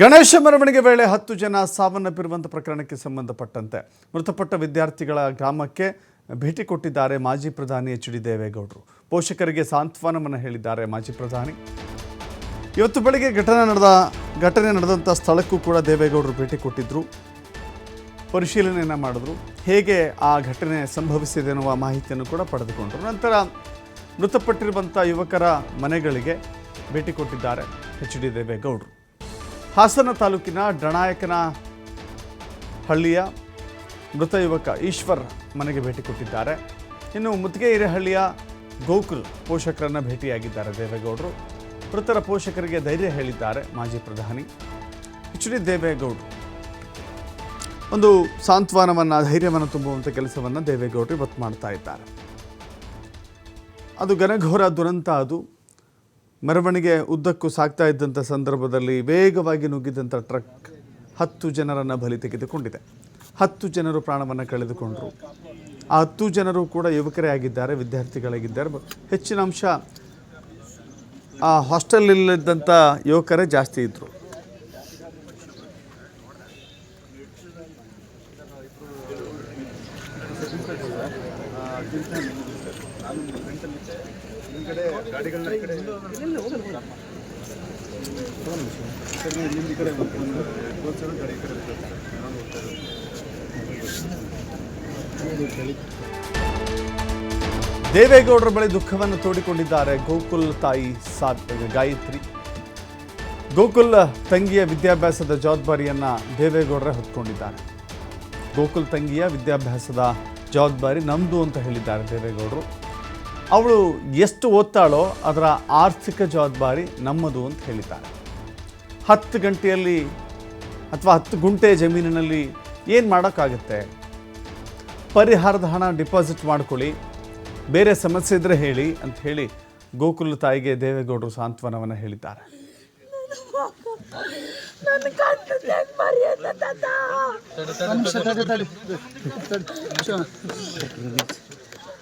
ಗಣೇಶ ಮೆರವಣಿಗೆ ವೇಳೆ ಹತ್ತು ಜನ ಸಾವನ್ನಪ್ಪಿರುವಂಥ ಪ್ರಕರಣಕ್ಕೆ ಸಂಬಂಧಪಟ್ಟಂತೆ ಮೃತಪಟ್ಟ ವಿದ್ಯಾರ್ಥಿಗಳ ಗ್ರಾಮಕ್ಕೆ ಭೇಟಿ ಕೊಟ್ಟಿದ್ದಾರೆ ಮಾಜಿ ಪ್ರಧಾನಿ ಎಚ್ ಡಿ ದೇವೇಗೌಡರು. ಪೋಷಕರಿಗೆ ಸಾಂತ್ವನವನ್ನು ಹೇಳಿದ್ದಾರೆ ಮಾಜಿ ಪ್ರಧಾನಿ. ಇವತ್ತು ಬೆಳಿಗ್ಗೆ ಘಟನೆ ನಡೆದ, ಘಟನೆ ನಡೆದಂಥ ಸ್ಥಳಕ್ಕೂ ಕೂಡ ದೇವೇಗೌಡರು ಭೇಟಿ ಕೊಟ್ಟಿದ್ದರು ಪರಿಶೀಲನೆಯನ್ನು ಮಾಡಿದ್ರು. ಹೇಗೆ ಆ ಘಟನೆ ಸಂಭವಿಸಿದೆ ಎನ್ನುವ ಮಾಹಿತಿಯನ್ನು ಕೂಡ ಪಡೆದುಕೊಂಡರು. ನಂತರ ಮೃತಪಟ್ಟಿರುವಂಥ ಯುವಕರ ಮನೆಗಳಿಗೆ ಭೇಟಿ ಕೊಟ್ಟಿದ್ದಾರೆ ಎಚ್ ಡಿ ದೇವೇಗೌಡರು. ಹಾಸನ ತಾಲೂಕಿನ ಡಣಾಯಕನ ಹಳ್ಳಿಯ ಮೃತ ಯುವಕ ಈಶ್ವರ್ ಮನೆಗೆ ಭೇಟಿ ಕೊಟ್ಟಿದ್ದಾರೆ. ಇನ್ನು ಮುತ್ತಿಗೆ ಹಿರೇಹಳ್ಳಿಯ ಗೋಕುಲ್ ಪೋಷಕರನ್ನು ಭೇಟಿಯಾಗಿದ್ದಾರೆ ದೇವೇಗೌಡರು. ಮೃತರ ಪೋಷಕರಿಗೆ ಧೈರ್ಯ ಹೇಳಿದ್ದಾರೆ ಮಾಜಿ ಪ್ರಧಾನಿ ಎಚ್ ಡಿ ದೇವೇಗೌಡರು. ಒಂದು ಸಾಂತ್ವನವನ್ನು, ಧೈರ್ಯವನ್ನು ತುಂಬುವಂಥ ಕೆಲಸವನ್ನು ದೇವೇಗೌಡರು ಇವತ್ತು ಮಾಡ್ತಾ ಇದ್ದಾರೆ. ಅದು ಘನಘೋರ ದುರಂತ ಅದು. ಮೆರವಣಿಗೆ ಉದ್ದಕ್ಕೂ ಸಾಗ್ತಾ ಇದ್ದಂಥ ಸಂದರ್ಭದಲ್ಲಿ ವೇಗವಾಗಿ ನುಗ್ಗಿದಂಥ ಟ್ರಕ್ ಹತ್ತು ಜನರನ್ನು ಬಲಿ ತೆಗೆದುಕೊಂಡಿದೆ. ಹತ್ತು ಜನರು ಪ್ರಾಣವನ್ನು ಕಳೆದುಕೊಂಡರು. ಆ ಹತ್ತು ಜನರು ಕೂಡ ಯುವಕರೇ ಆಗಿದ್ದಾರೆ, ವಿದ್ಯಾರ್ಥಿಗಳಾಗಿದ್ದಾರೆ. ಹೆಚ್ಚಿನ ಅಂಶ ಆ ಹಾಸ್ಟೆಲಲ್ಲಿದ್ದಂಥ ಯುವಕರೇ ಜಾಸ್ತಿ ಇದ್ದರು ದೇವೇಗೌಡರ ಬಳಿ ದುಃಖವನ್ನು ತೋಡಿಕೊಂಡಿದ್ದಾರೆ ಗೋಕುಲ್ ತಾಯಿ ಗಾಯತ್ರಿ. ಗೋಕುಲ್ ತಂಗಿಯ ವಿದ್ಯಾಭ್ಯಾಸದ ಜವಾಬ್ದಾರಿಯನ್ನು ದೇವೇಗೌಡರೇ ಹೊತ್ಕೊಂಡಿದ್ದಾರೆ. ಗೋಕುಲ್ ತಂಗಿಯ ವಿದ್ಯಾಭ್ಯಾಸದ ಜವಾಬ್ದಾರಿ ನಮ್ಮದು ಅಂತ ಹೇಳಿದ್ದಾರೆ ದೇವೇಗೌಡರು. ಅವಳು ಎಷ್ಟು ಓದ್ತಾಳೋ ಅದರ ಆರ್ಥಿಕ ಜವಾಬ್ದಾರಿ ನಮ್ಮದು ಅಂತ ಹೇಳಿದ್ದಾರೆ ಹತ್ತು ಗಂಟೆಯಲ್ಲಿ ಅಥವಾ ಹತ್ತು ಗುಂಟೆ ಜಮೀನಿನಲ್ಲಿ ಏನು ಮಾಡೋಕ್ಕಾಗುತ್ತೆ ಪರಿಹಾರದ ಹಣ ಡಿಪಾಸಿಟ್ ಮಾಡ್ಕೊಳ್ಳಿ ಬೇರೆ ಸಮಸ್ಯೆ ಇದ್ದರೆ ಹೇಳಿ ಅಂತ ಹೇಳಿ ಗೋಕುಲ ತಾಯಿಗೆ ದೇವೇಗೌಡರು ಸಾಂತ್ವನವನ್ನು ಹೇಳಿದ್ದಾರೆ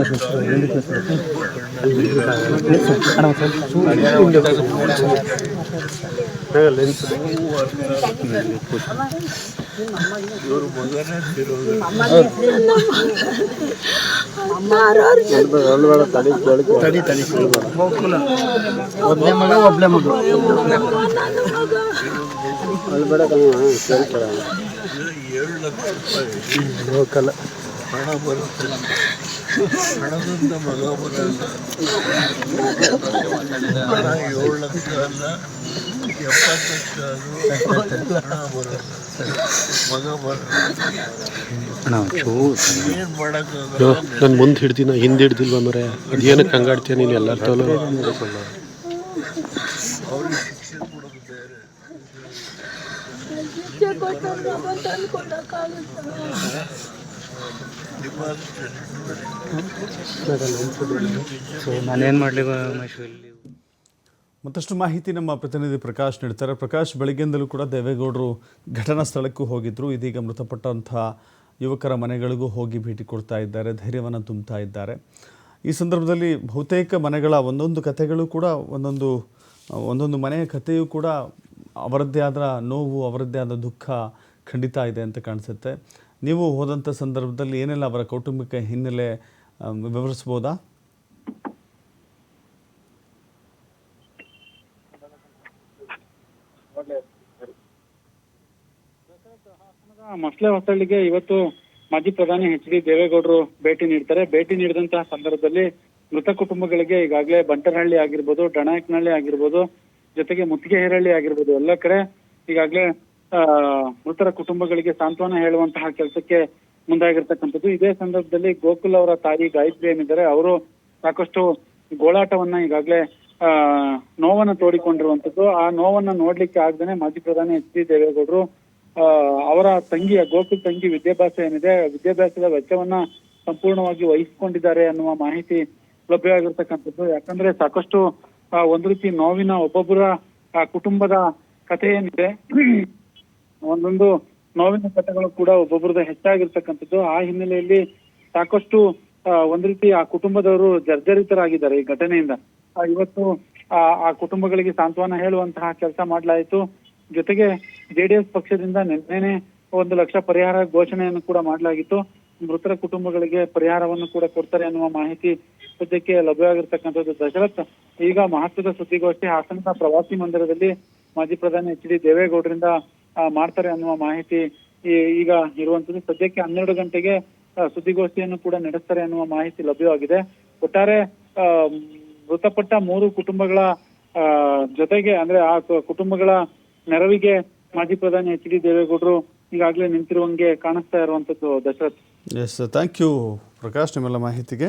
ಸ್ವಲ್ಪ ಅವ್ರ ಕಾರ್ಡ್ ನೋಡಿ ಹೋಗಲ್ಲ ಅಣ್ಣ ಒಂದ್ ಸ್ವಲ್ಪ ಚೂರು ಒಬ್ಬನೇ ಮಗ ಒಬ್ಬನೇ ಮಗ ಬರುತ್ತಿಲ್ಲ ಹಣದಿಂದ ಮಗ ಬರಲ್ಲ ಹಣ ಏಳು ಲಕ್ಷ ಅಲ್ಲ ಎಪ್ಪತ್ತು ಲಕ್ಷ ಆದರೂ ಹಣ ಬರಲ್ಲ ಮಗ ಬರಲ್ಲ ಏನು ಮಾಡೋಕ್ಕಾಗಲ್ಲ ನಾನು ಮುಂದೆ ಹಿಡ್ದಿನ ಹಿಂದೆ ಹಿಡ್ದಿಲ್ವ ಮರೆ? ಅದೇನಕ್ಕೆ ಹಂಗಾಡ್ತೀಯ ನೀನು ಎಲ್ಲರ ತೋಲು? ಅವ್ರಿಗೆ ಶಿಕ್ಷೆ ಕೊಡೋದು ಬೇರೆ. ಸೊ ಮತ್ತಷ್ಟು ಮಾಹಿತಿ ನಮ್ಮ ಪ್ರತಿನಿಧಿ ಪ್ರಕಾಶ್ ನೀಡ್ತಾರೆ. ಪ್ರಕಾಶ್, ಬೆಳಗ್ಗೆಯಿಂದಲೂ ಕೂಡ ದೇವೇಗೌಡರು ಘಟನಾ ಸ್ಥಳಕ್ಕೂ ಹೋಗಿದ್ದರು ಇದೀಗ ಮೃತಪಟ್ಟಂತಹ ಯುವಕರ ಮನೆಗಳಿಗೂ ಹೋಗಿ ಭೇಟಿ ಕೊಡ್ತಾ ಇದ್ದಾರೆ, ಧೈರ್ಯವನ್ನು ತುಂಬುತ್ತಾ ಇದ್ದಾರೆ. ಈ ಸಂದರ್ಭದಲ್ಲಿ ಬಹುತೇಕ ಮನೆಗಳ ಒಂದೊಂದು ಕಥೆಗಳು ಕೂಡ, ಒಂದೊಂದು ಒಂದೊಂದು ಮನೆಯ ಕಥೆಯೂ ಕೂಡ ಅವರದ್ದೇ ಆದ ನೋವು, ಅವರದ್ದೇ ಆದ ದುಃಖ ಖಂಡಿತ ಇದೆ ಅಂತ ಕಾಣಿಸುತ್ತೆ. ನೀವು ಹೋದಂಥ ಸಂದರ್ಭದಲ್ಲಿ ಏನೆಲ್ಲ ಅವರ ಕೌಟುಂಬಿಕ ಹಿನ್ನೆಲೆ ವಿವರಿಸ್ಬೋದಾ ಮಸ್ಲೆ ಹೊಸಳ್ಳಿಗೆ ಇವತ್ತು ಮಾಜಿ ಪ್ರಧಾನಿ ಎಚ್ ಡಿ ದೇವೇಗೌಡರು ಭೇಟಿ ನೀಡ್ತಾರೆ. ಭೇಟಿ ನೀಡಿದಂತಹ ಸಂದರ್ಭದಲ್ಲಿ ಮೃತ ಕುಟುಂಬಗಳಿಗೆ ಈಗಾಗಲೇ ಬಂಟರಹಳ್ಳಿ ಆಗಿರ್ಬೋದು, ಡಣಾಯಕನಹಳ್ಳಿ ಆಗಿರ್ಬೋದು, ಜೊತೆಗೆ ಮುತ್ತಿಗೆ ಹಿರಳ್ಳಿ ಆಗಿರ್ಬೋದು, ಎಲ್ಲ ಕಡೆ ಈಗಾಗಲೇ ಮೃತರ ಕುಟುಂಬಗಳಿಗೆ ಸಾಂತ್ವನ ಹೇಳುವಂತಹ ಕೆಲಸಕ್ಕೆ ಮುಂದಾಗಿರ್ತಕ್ಕಂಥದ್ದು. ಇದೇ ಸಂದರ್ಭದಲ್ಲಿ ಗೋಕುಲ್ ಅವರ ತಾಯಿ ಗಾಯತ್ರಿ ಏನಿದ್ದಾರೆ, ಅವರು ಸಾಕಷ್ಟು ಗೋಳಾಟವನ್ನ ಈಗಾಗಲೇ, ಆ, ನೋವನ್ನ ತೋಡಿಕೊಂಡಿರುವಂತದ್ದು ಆ ನೋವನ್ನ ನೋಡ್ಲಿಕ್ಕೆ ಆಗದೇನೆ ಮಾಜಿ ಪ್ರಧಾನಿ ಎಚ್ ಡಿ ದೇವೇಗೌಡರು ಅವರ ತಂಗಿಯ ಗೋಕುಲ್ ತಂಗಿ ವಿದ್ಯಾಭ್ಯಾಸ ಏನಿದೆ ವಿದ್ಯಾಭ್ಯಾಸದ ವೆಚ್ಚವನ್ನ ಸಂಪೂರ್ಣವಾಗಿ ವಹಿಸಿಕೊಂಡಿದ್ದಾರೆ ಅನ್ನುವ ಮಾಹಿತಿ ಲಭ್ಯವಾಗಿರ್ತಕ್ಕಂಥದ್ದು ಯಾಕಂದ್ರೆ ಸಾಕಷ್ಟು ಒಂದು ರೀತಿ ನೋವಿನ ಒಬ್ಬೊಬ್ಬರ ಕುಟುಂಬದ ಕಥೆ ಏನಿದೆ ಒಂದೊಂದು ನೋವಿನ ಕಥೆಗಳು ಕೂಡ ಒಬ್ಬೊಬ್ರದ್ದು ಹೆಚ್ಚಾಗಿರ್ತಕ್ಕಂಥದ್ದು. ಆ ಹಿನ್ನೆಲೆಯಲ್ಲಿ ಸಾಕಷ್ಟು ಒಂದ್ ರೀತಿ ಆ ಕುಟುಂಬದವರು ಜರ್ಜರಿತರಾಗಿದ್ದಾರೆ ಈ ಘಟನೆಯಿಂದ. ಇವತ್ತು, ಆ ಕುಟುಂಬಗಳಿಗೆ ಸಾಂತ್ವನ ಹೇಳುವಂತಹ ಕೆಲಸ ಮಾಡಲಾಯಿತು. ಜೊತೆಗೆ ಜೆಡಿಎಸ್ ಪಕ್ಷದಿಂದ ನಿನ್ನೆನೆ ಒಂದು ಲಕ್ಷ ಪರಿಹಾರ ಘೋಷಣೆಯನ್ನು ಕೂಡ ಮಾಡಲಾಗಿತ್ತು. ಮೃತರ ಕುಟುಂಬಗಳಿಗೆ ಪರಿಹಾರವನ್ನು ಕೂಡ ಕೊಡ್ತಾರೆ ಅನ್ನುವ ಮಾಹಿತಿ ಸದ್ಯಕ್ಕೆ ಲಭ್ಯವಾಗಿರ್ತಕ್ಕಂಥದ್ದು. ದಶರಥ್ ಈಗ ಮಹತ್ವದ ಸುದ್ದಿಗೋಷ್ಠಿ ಹಾಸನದ ಪ್ರವಾಸಿ ಮಂದಿರದಲ್ಲಿ ಮಾಜಿ ಪ್ರಧಾನಿ ಎಚ್ ಡಿ ದೇವೇಗೌಡರಿಂದ ಮಾಡ್ತಾರೆ ಅನ್ನುವ ಮಾಹಿತಿ ಈಗ ಇರುವಂತದ್ದು ಸದ್ಯಕ್ಕೆ ಹನ್ನೆರಡು ಗಂಟೆಗೆ ಸುದ್ದಿಗೋಷ್ಠಿಯನ್ನು ಕೂಡ ನಡೆಸ್ತಾರೆ ಅನ್ನುವ ಮಾಹಿತಿ ಲಭ್ಯವಾಗಿದೆ. ಒಟ್ಟಾರೆ ಮೃತಪಟ್ಟ ಮೂರು ಕುಟುಂಬಗಳ ಜೊತೆಗೆ, ಅಂದ್ರೆ ಆ ಕುಟುಂಬಗಳ ನೆರವಿಗೆ ಮಾಜಿ ಪ್ರಧಾನಿ ಎಚ್ ಡಿ ದೇವೇಗೌಡರು ಈಗಾಗಲೇ ನಿಂತಿರುವಂಗೆ ಕಾಣಿಸ್ತಾ ಇರುವಂತದ್ದು Dasharath. Yes thank you Prakash, ನಿಮ್ಮೆಲ್ಲ ಮಾಹಿತಿಗೆ.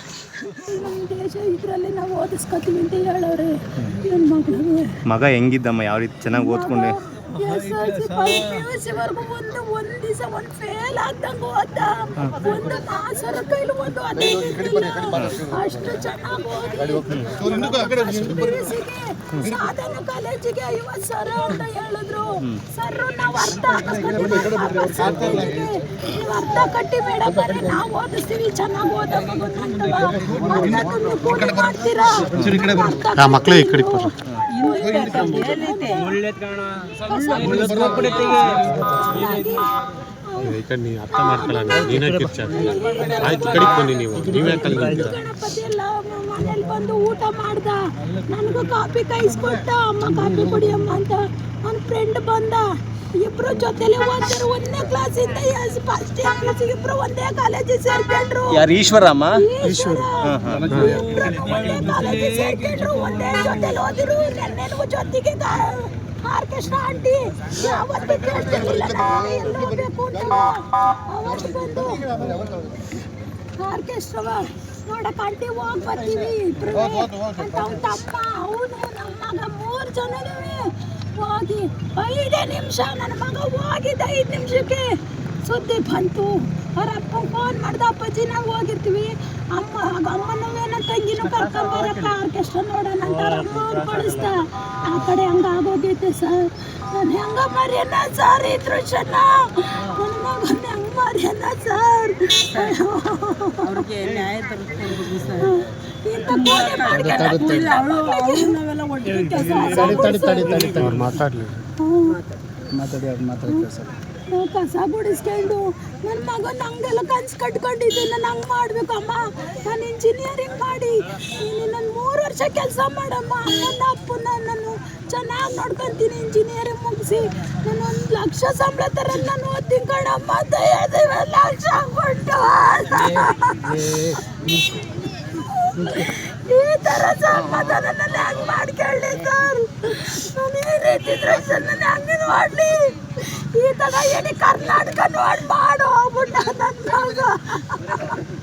ನಮ್ಮ ದೇಶ ಇದರಲ್ಲಿ ನಾವು ಓದಿಸ್ಕೊತೀವಿ ಅಂತ ನನ್ನ ಮಗಳಿಗೆ ಮಗ ಹೆಂಗಿದ್ದಮ್ಮ? ಯಾವ ರೀತಿ ಚೆನ್ನಾಗಿ ಓದ್ಕೊಂಡೆ? S L C P C ಒಂದು ದಿವಸ ಒಂದು ಫೇಲ್ ಆಗ್ದಂಗ ಓದ ಒಂದು ಮಾಸರ ಕೈಲಿ ಒಂದು ಅದೇ. ಅಷ್ಟು ಚೆನ್ನಾಗಿ ಓದಿ. ಸಾಧನ ಕಾಲೇಜಿಗೆ ಐವತ್ತು ಸಾವಿರ ಅಂತ ಹೇಳಿದ್ರು. ಸರ್ ನಾವು ನೀವು ಅರ್ಧ ಕಟ್ಟಿ ಬೇಡ ಬರ್ರಿ ನಾವು ಓದಿಸ್ತೀವಿ ಚೆನ್ನಾಗಿ ಮಾಡ್ತೀರಾ? ಮಕ್ಕಳು ಈ ಕಡೆ. ಈ ಕಡೆ ನೀ ಅರ್ಥ ಮಾಡ್ಕೊಳ್ಳೋಣ ನೀನೇ ಕಿರ್ಚಾಡ್ತಿ ಆಯ್ತು ಕಡೆಗೆ ಬನ್ನಿ ನೀವು. ನೀವೇ ಯಾಕೆ ಅಲ್ಲಿ ನಿಂತೀರ ಗಣಪತಿ ಎಲ್ಲ ಮನೇಲಿ ಬಂದು ಊಟ ಮಾಡ್ದ. ನನಗೂ ಕಾಫಿ ಕಾಯಿಸ್ಕೊಟ್ಟ ಅಮ್ಮ ಕಾಫಿ ಕುಡಿಯಮ್ಮ ಅಂತ. ನನ್ನ ಫ್ರೆಂಡ್ ಬಂದ. ಇಬ್ರು ಜೊತೆಲಿ ಓದ್ತಾರೆ ಒಂದನೇ ಕ್ಲಾಸಿಂದ ಫಸ್ಟ್ ಇಯರ್ ಇಬ್ರು ಒಂದೇ ಕಾಲೇಜಿಗೆ ಸೇರ್ಕೊಂಡ್ರು. ಯಾರು ಈಶ್ವರಮ್ಮ ಈಶ್ವರ. ಒಂದೇ ಕಾಲೇಜಿಗೆ ಸೇರ್ಕೊಂಡ್ರು. ಒಂದೇ ಜೊತೆಲಿ ಓದಿರು ನೆನ್ನೆನಗೂ ಜೊತೆಗೆ ಆರ್ಕೆಸ್ಟ್ರಾ ಆಂಟಿ ಯಾವತ್ತೂ ಕೇಳ್ತಿರ್ಲಿಲ್ಲ ಅಂತ. ಅವತ್ತು ಬಂದು ಆರ್ಕೆಸ್ಟ್ರವ ನೋಡಕ್ ಆಂಟಿ ಹೋಗಿ ಬರ್ತೀವಿ. ಇಬ್ರು ಅಂತ ಅವ್ನ ತಮ್ಮ ಅವನು ನಮ್ಮ ಮಗ ಮೂರು ಜನ ಹೋಗಿ ಐದೇ ನಿಮಿಷ ನನ್ನ ಮಗ ಹೋಗಿದ್ದ ಐದು ನಿಮಿಷಕ್ಕೆ. ಸುದ್ದಿ ಬಂತು. ಅವ್ರ ಅಪ್ಪ ಫೋನ್ ಮಾಡ್ದ ಅಪ್ಪಾಜಿ ನಾವು ಹೋಗಿರ್ತೀವಿ. ಅಮ್ಮ ಅಮ್ಮನೂ ಏನೋ ತಂಗಿನೂ ಕರ್ಕೊಂಬರಪ್ಪ ಆರ್ಕೆಸ್ಟ್ರಾ ನೋಡೋಣ ಅಂತ ಅಮ್ಮ ಕಳಿಸ್ದ ಆ ಕಡೆ ಹಂಗ ಆಗೋಗೈತೆ ಸರ್. ನಾನು ಹೆಂಗ ಮರ್ಯಾನ ಸರ್ ಇದ್ರು ದೃಶ್ಯನ. ಸರ್. ಅವ್ರಿಗೆ ನ್ಯಾಯ ತರಿಸ್ಕೊಡ್ಬೇಕು ಸರ್. ಮಾತಾಡಲಿ. ನಾವು ಕಸ ಗುಡಿಸ್ಕೊಂಡು. ನನ್ನ ಮಗ ನಂಗೆಲ್ಲ ಕನ್ಸು ಕಟ್ಕೊಂಡಿದ್ದೆ ನಾನು ಹಂಗೆ ಮಾಡ್ಬೇಕಮ್ಮ ನಾನು ಇಂಜಿನಿಯರಿಂಗ್ ಮಾಡಿ. ನನ್ನ ಮೂರು ವರ್ಷ ಕೆಲಸ ಮಾಡಮ್ಮ. ನನ್ನ ಅಪ್ಪನ ನಾನು ಚೆನ್ನಾಗಿ ನೋಡ್ಕೊಂತೀನಿ ಇಂಜಿನಿಯರಿಂಗ್ ಮುಗಿಸಿ. ನಾನು ಒಂದು ಲಕ್ಷ ಸಂಬಳ ಥರ ನಾನು ಓದ್ತೀನಿ ಕಣಮ್ಮ ದಯದೇವ ಲಕ್ಷ ಕೊಟ್ಟು. ಈ ಥರ ಸಂಬಂಧ ನನ್ನ ಹೆಂಗೆ ಮಾಡ್ಕೊಳ್ಳಿ ಸರ್. ನಾನು ಈ ರೀತಿ ದೃಶ್ಯ ನನ್ನ ಹೆಂಗೆ ನೋಡಲಿ. ಈ ಥರ ಹೇಳಿ ಕರ್ನಾಟಕ ನೋಡಿ ಮಾಡು ಹೋಗ್ಬಿಟ್ಟ ನನ್ನ